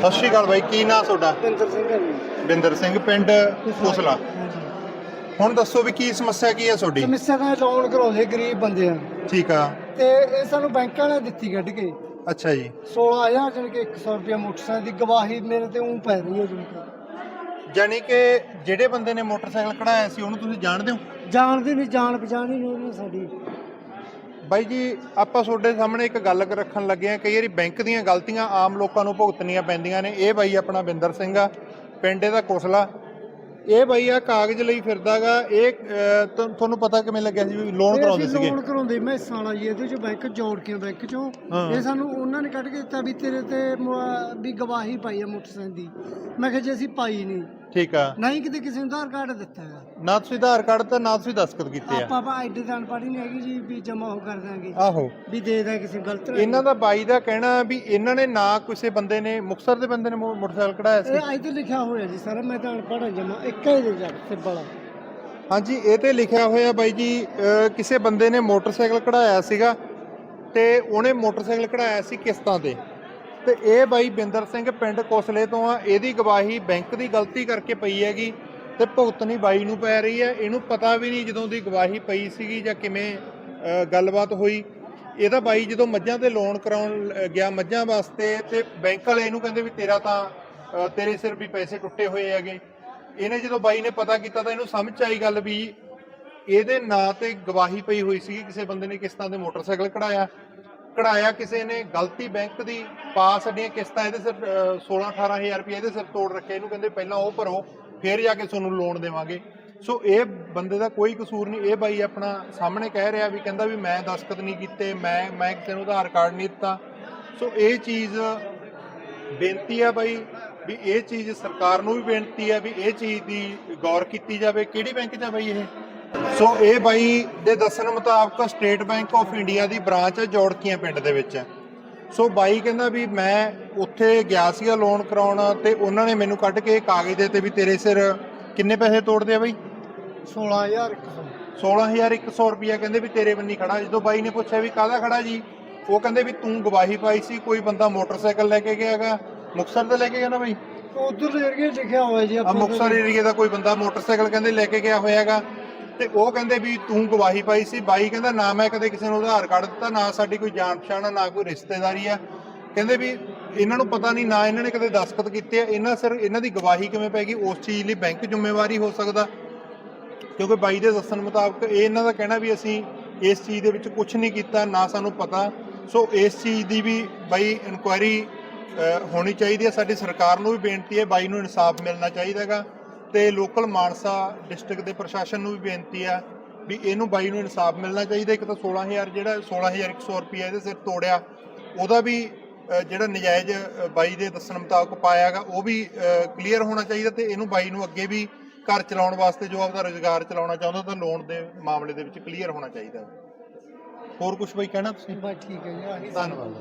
ਸਤਿ ਸ਼੍ਰੀ ਅਕਾਲ ਬਾਈ ਕੀ ਨਾਂ ਤੁਹਾਡਾ? ਪਿੰਦਰ ਸਿੰਘ ਹੈ ਜੀ। ਬਿੰਦਰ ਸਿੰਘ ਪਿੰਡ ਕੋਸਲਾ। ਹਾਂਜੀ। ਹੁਣ ਦੱਸੋ ਵੀ ਕੀ ਸਮੱਸਿਆ ਕੀ ਹੈ ਤੁਹਾਡੀ? ਸਮੱਸਿਆ ਦਾ ਲੋਨ ਕਰਾਉਂਦੇ ਗਰੀਬ ਬੰਦੇ ਆ। ਠੀਕ ਆ। ਤੇ ਇਹ ਸਾਨੂੰ ਬੈਂਕਾਂ ਨੇ ਦਿੱਤੀ ਕੱਢ ਕੇ। ਅੱਛਾ ਜੀ। 16000 ਜਣ ਕੇ 100 ਰੁਪਏ ਮੋਟਰਸਾਈਕਲ ਦੀ ਗਵਾਹੀ ਮੇਰੇ ਤੇ ਉਂ ਪੈ ਰਹੀ ਹੈ ਜਣ ਕੇ ਜਾਨੀ ਕਿ ਜਿਹੜੇ ਬੰਦੇ ਨੇ ਮੋਟਰਸਾਈਕਲ ਕਢਾਇਆ ਸੀ ਉਹਨੂੰ ਤੁਸੀਂ ਜਾਣਦੇ ਹੋ? ਜਾਣਦੀ ਨਹੀਂ ਜਾਣ ਪਛਾਣ ਹੀ ਨਹੀਂ ਉਹਨੂੰ ਸਾਡੀ। ਬਾਈ ਜੀ ਆਪਾਂ ਤੁਹਾਡੇ ਸਾਹਮਣੇ ਇੱਕ ਗੱਲ ਰੱਖਣ ਲੱਗੇ ਆ ਕਈ ਵਾਰੀ ਬੈਂਕ ਦੀਆਂ ਗਲਤੀਆਂ ਆਮ ਲੋਕਾਂ ਨੂੰ ਭੁਗਤਣੀਆਂ ਪੈਂਦੀਆਂ ਨੇ। ਇਹ ਬਾਈ ਆਪਣਾ ਬਿੰਦਰ ਸਿੰਘ ਆ ਪਿੰਡ ਇਹਦਾ ਕੋਸਲਾ। ਇਹ ਬਾਈ ਆ ਕਾਗਜ਼ ਲਈ ਫਿਰਦਾਗਾ ਇਹ ਤੁਹਾਨੂੰ ਪਤਾ ਕਿਵੇਂ ਲੱਗਿਆ ਸੀ ਵੀ ਲੋਨ ਕਰਾਉਂਦੇ ਸੀਗੇ? ਲੋਨ ਕਰਾਉਂਦੇ ਮੈਂ ਸਾਲਾ ਜੀ ਇਹਦੇ ਚ ਬੈਂਕ ਜੋੜ ਕੇ ਬੈਂਕ ਚੋਂ। ਇਹ ਸਾਨੂੰ ਉਹਨਾਂ ਨੇ ਕੱਢ ਕੇ ਦਿੱਤਾ ਵੀ ਤੇਰੇ ਤੇ ਵੀ ਗਵਾਹੀ ਪਾਈ ਹੈ ਮੋਟਰਸਾਈਕਲ ਦੀ। ਮੈਂ ਕਿਹਾ ਜੀ ਅਸੀਂ ਪਾਈ ਨਹੀਂ ਠੀਕ ਆ। ਨਹੀਂ ਕਿਤੇ ਕਿਸੇ ਨੂੰ ਆਧਾਰ ਕਾਰਡ ਦਿੱਤਾ ਹੈ ਨਾ ਤੁਸੀਂ ਆਧਾਰ ਕਾਰਡ ਤੇ ਨਾ ਤੁਸੀਂ ਦਸਤਖਤ ਕੀਤੇ ਆ। ਆਪਾਂ ਆਪਾਂ ਐਡੇ ਤਾਂ ਅਨਪੜ੍ਹ ਹੀ ਨਹੀਂ ਹੈਗੀ ਜੀ ਵੀ ਜਮਾ ਉਹ ਕਰ ਦਾਂਗੇ ਆਹੋ। ਵੀ ਦੇ ਦਾਂ ਕਿਸੇ ਗਲਤ ਇਹਨਾਂ ਦਾ ਬਾਈ ਦਾ ਕਹਿਣਾ ਵੀ ਇਹਨਾਂ ਨੇ ਨਾ ਕਿਸੇ ਬੰਦੇ ਨੇ ਮੁਕਸਰ ਦੇ ਬੰਦੇ ਨੇ ਮੋ- ਮੋਟਰਸਾਈਕਲ ਕਢਾਇਆ ਸੀ। ਇਹ ਅੱਜ ਤੇ ਲਿਖਿਆ ਹੋਇਆ ਜੀ ਸਰ ਮੈਂ ਤਾਂ ਅਨਪੜ੍ਹ ਹਾਂ ਜਮਾ ਇੱਕ ਹੀ ਦੇ ਜਾ ਸਿੰਪਲ ਹਾਂਜੀ ਇਹ ਤੇ ਲਿਖਿਆ ਹੋਇਆ ਬਾਈ ਜੀ ਅਹ ਕਿਸੇ ਬੰਦੇ ਨੇ ਮੋਟਰਸਾਈਕਲ ਕਢਾਇਆ ਸੀਗਾ ਤੇ ਉਹਨੇ ਮੋਟਰਸਾਈਕਲ ਕਢਾਇਆ ਸੀ ਕਿਸ਼ਤਾਂ ਤੇ। ਤੇ ਇਹ ਬਾਈ ਬਿੰਦਰ ਸਿੰਘ ਪਿੰਡ ਕੋਸਲੇ ਤੋਂ ਆ, ਇਹਦੀ ਗਵਾਹੀ ਬੈਂਕ ਦੀ ਗਲਤੀ ਕਰਕੇ ਪਈ ਹੈਗੀ ਤੇ ਭੁਗਤਣੀ ਬਾਈ ਨੂੰ ਪੈ ਰਹੀ ਹੈ। ਇਹਨੂੰ ਪਤਾ ਵੀ ਨਹੀਂ ਜਦੋਂ ਦੀ ਗਵਾਹੀ ਪਈ ਸੀਗੀ ਜਾਂ ਕਿਵੇਂ ਗੱਲਬਾਤ ਹੋਈ। ਇਹਦਾ ਬਾਈ ਜਦੋਂ ਮੱਝਾਂ ਤੇ ਲੋਨ ਕਰਾਉਣ ਲ- ਗਿਆ ਮੱਝਾਂ ਵਾਸਤੇ ਤੇ ਬੈਂਕ ਵਾਲੇ ਇਹਨੂੰ ਕਹਿੰਦੇ ਵੀ ਤੇਰਾ ਤਾਂ ਤੇਰੇ ਸਿਰ ਵੀ ਪੈਸੇ ਟੁੱਟੇ ਹੋਏ ਹੈਗੇ। ਇਹਨੇ ਜਦੋਂ ਬਾਈ ਨੇ ਪਤਾ ਕੀਤਾ ਤਾਂ ਇਹਨੂੰ ਸਮਝ 'ਚ ਆਈ ਗੱਲ ਵੀ ਇਹਦੇ ਨਾਂ ਤੇ ਗਵਾਹੀ ਪਈ ਹੋਈ ਸੀ ਕਿਸੇ ਬੰਦੇ ਨੇ ਕਿਸ਼ਤਾਂ ਦੇ ਮੋਟਰਸਾਈਕਲ ਕਢਾਇਆ ਕਢਾਇਆ ਕਿਸੇ ਨੇ, ਗਲਤੀ ਬੈਂਕ ਦੀ ਪਾ ਸਾਡੀਆਂ ਕਿਸ਼ਤਾਂ ਇਹਦੇ ਸਿਰ 16 18000 ਰੁਪਏ ਇਹਦੇ ਸਿਰ ਤੋੜ ਰੱਖੇ, ਇਹਨੂੰ ਕਹਿੰਦੇ ਪਹਿਲਾਂ ਉਹ ਭਰੋ, ਫਿਰ ਜਾ ਕੇ ਤੁਹਾਨੂੰ ਲੋਨ ਦੇਵਾਂਗੇ। ਸੋ ਇਹ ਬੰਦੇ ਦਾ ਕੋਈ ਕਸੂਰ ਨਹੀਂ, ਇਹ ਬਾਈ ਆਪਣਾ ਸਾਹਮਣੇ ਕਹਿ ਰਿਹਾ ਵੀ ਕਹਿੰਦਾ ਵੀ ਮੈਂ ਦਸਤਖਤ ਨਹੀਂ ਕੀਤੇ, ਮੈਂ ਮੈਂ ਕਿਸੇ ਨੂੰ ਆਧਾਰ ਕਾਰਡ ਨਹੀਂ ਦਿੱਤਾ। ਸੋ ਇਹ ਚੀਜ਼ ਬੇਨਤੀ ਆ ਬਾਈ ਵੀ ਇਹ ਚੀਜ਼ ਸਰਕਾਰ ਨੂੰ ਵੀ ਬੇਨਤੀ ਹੈ ਵੀ ਇਹ ਚੀਜ਼ ਦੀ ਗੌਰ ਕੀਤੀ ਜਾਵੇ। ਕਿਹੜੀ ਬੈਂਕ 'ਚ ਬਾਈ ਇਹ? ਸੋ ਇਹ ਬਾਈ ਦੇ ਦੱਸਣ ਮੁਤਾਬਕ ਸਟੇਟ ਬੈਂਕ ਆਫ ਇੰਡੀਆ ਦੀ ਬ੍ਰਾਂਚ ਹੈ ਜੋੜਕੀਆਂ ਪਿੰਡ ਦੇ ਵਿੱਚ। ਸੋ ਬਾਈ ਕਹਿੰਦਾ ਵੀ ਮੈਂ ਉੱਥੇ ਗਿਆ ਸੀਗਾ ਲੋਨ ਕਰਾਉਣ ਤੇ ਉਹਨਾਂ ਨੇ ਮੈਨੂੰ ਕੱਢ ਕੇ ਕਾਗਜ਼ ਦੇ ਤੇ ਵੀ ਤੇਰੇ ਸਿਰ ਕਿੰਨੇ ਪੈਸੇ ਤੋੜਦੇ ਆ ਬਾਈ? 16100 16100 ਰੁਪਇਆ ਕਹਿੰਦੇ ਵੀ ਤੇਰੇ ਬੰਨੀ ਖੜਾ। ਜਦੋਂ ਬਾਈ ਨੇ ਪੁੱਛਿਆ ਵੀ ਕਾਹਦਾ ਖੜਾ ਜੀ? ਉਹ ਕਹਿੰਦੇ ਵੀ ਤੂੰ ਗਵਾਹੀ ਪਾਈ ਸੀ ਕੋਈ ਬੰਦਾ ਮੋਟਰਸਾਈਕਲ ਲੈ ਕੇ ਗਿਆਗਾ ਮੁਕਸਰ ਤੇ ਲੈ ਕੇ ਗਿਆ ਨਾ ਬਾਈ? ਉਧਰ 'ਚ ਲਿਖਿਆ ਹੋਇਆ ਜੀ ਆ ਮੁਕਸਰ ਏਰੀਏ ਦਾ ਕੋਈ ਬੰਦਾ ਮੋਟਰਸਾਈਕਲ ਕਹਿੰਦੇ ਲੈ ਕੇ ਗਿਆ ਹੋਇਆਗਾ ਤੇ ਉਹ ਕਹਿੰਦੇ ਵੀ ਤੂੰ ਗਵਾਹੀ ਪਾਈ ਸੀ। ਬਾਈ ਕਹਿੰਦਾ ਨਾ ਮੈਂ ਕਦੇ ਕਿਸੇ ਨੂੰ ਆਧਾਰ ਕਾਰਡ ਦਿੱਤਾ ਨਾ ਸਾਡੀ ਕੋਈ ਜਾਣ ਪਛਾਣ ਆ, ਨਾ ਕੋਈ ਰਿਸ਼ਤੇਦਾਰੀ ਆ। ਕਹਿੰਦੇ ਵੀ ਇਹਨਾਂ ਨੂੰ ਪਤਾ ਨਹੀਂ ਨਾ ਇਹਨਾਂ ਨੇ ਕਦੇ ਦਸਤਖਤ ਕੀਤੇ ਆ। ਇਹਨਾਂ ਸਿਰ ਇਹਨਾਂ ਦੀ ਗਵਾਹੀ ਕਿਵੇਂ ਪੈ ਗਈ? ਉਸ ਚੀਜ਼ ਲਈ ਬੈਂਕ ਜ਼ਿੰਮੇਵਾਰੀ ਹੋ ਸਕਦਾ। ਕਿਉਂਕਿ ਬਾਈ ਦੇ ਦੱਸਣ ਮੁਤਾਬਕ ਇਹ ਇਹਨਾਂ ਦਾ ਕਹਿਣਾ ਵੀ ਅਸੀਂ ਇਸ ਚੀਜ਼ ਦੇ ਵਿੱਚ ਕੁਝ ਨਹੀਂ ਕੀਤਾ ਨਾ ਸਾਨੂੰ ਪਤਾ। ਸੋ ਇਸ ਚੀਜ਼ ਦੀ ਵੀ ਬਾਈ ਇਨਕੁਆਇਰੀ ਹੋਣੀ ਚਾਹੀਦੀ ਹੈ ਸਾਡੀ ਸਰਕਾਰ ਨੂੰ ਵੀ ਬੇਨਤੀ ਹੈ ਬਾਈ ਨੂੰ ਇਨਸਾਫ ਮਿਲਣਾ ਚਾਹੀਦਾ ਹੈਗਾ। ਤੇ ਲੋਕਲ ਮਾਨਸਾ ਡਿਸਟ੍ਰਿਕਟ ਦੇ ਪ੍ਰਸ਼ਾਸਨ ਨੂੰ ਵੀ ਬੇਨਤੀ ਹੈ ਵੀ ਇਹਨੂੰ ਬਾਈ ਨੂੰ ਇਨਸਾਫ ਮਿਲਣਾ ਚਾਹੀਦਾ। ਇੱਕ ਤਾਂ 16000 ਜਿਹੜਾ 16100 ਰੁਪਏ ਇਹਦੇ ਸਿਰ ਤੋੜਿਆ ਉਹਦਾ ਵੀ ਜਿਹੜਾ ਨਜਾਇਜ਼ ਬਾਈ ਦੇ ਦੱਸਣ ਮੁਤਾਬਕ ਪਾਇਆਗਾ ਉਹ ਵੀ ਕਲੀਅਰ ਹੋਣਾ ਚਾਹੀਦਾ ਤੇ ਇਹਨੂੰ ਬਾਈ ਨੂੰ ਅੱਗੇ ਵੀ ਘਰ ਚਲਾਉਣ ਵਾਸਤੇ ਜੋ ਆਪਦਾ ਰੋਜ਼ਗਾਰ ਚਲਾਉਣਾ ਚਾਹੁੰਦਾ ਤਾਂ ਲੋਨ ਦੇ ਮਾਮਲੇ ਦੇ ਵਿੱਚ ਕਲੀਅਰ ਹੋਣਾ ਚਾਹੀਦਾ। ਹੋਰ ਕੁਝ ਬਾਈ ਕਹਿਣਾ ਤੁਸੀਂ? ਬਸ ਠੀਕ ਹੈ ਜੀ ਧੰਨਵਾਦ।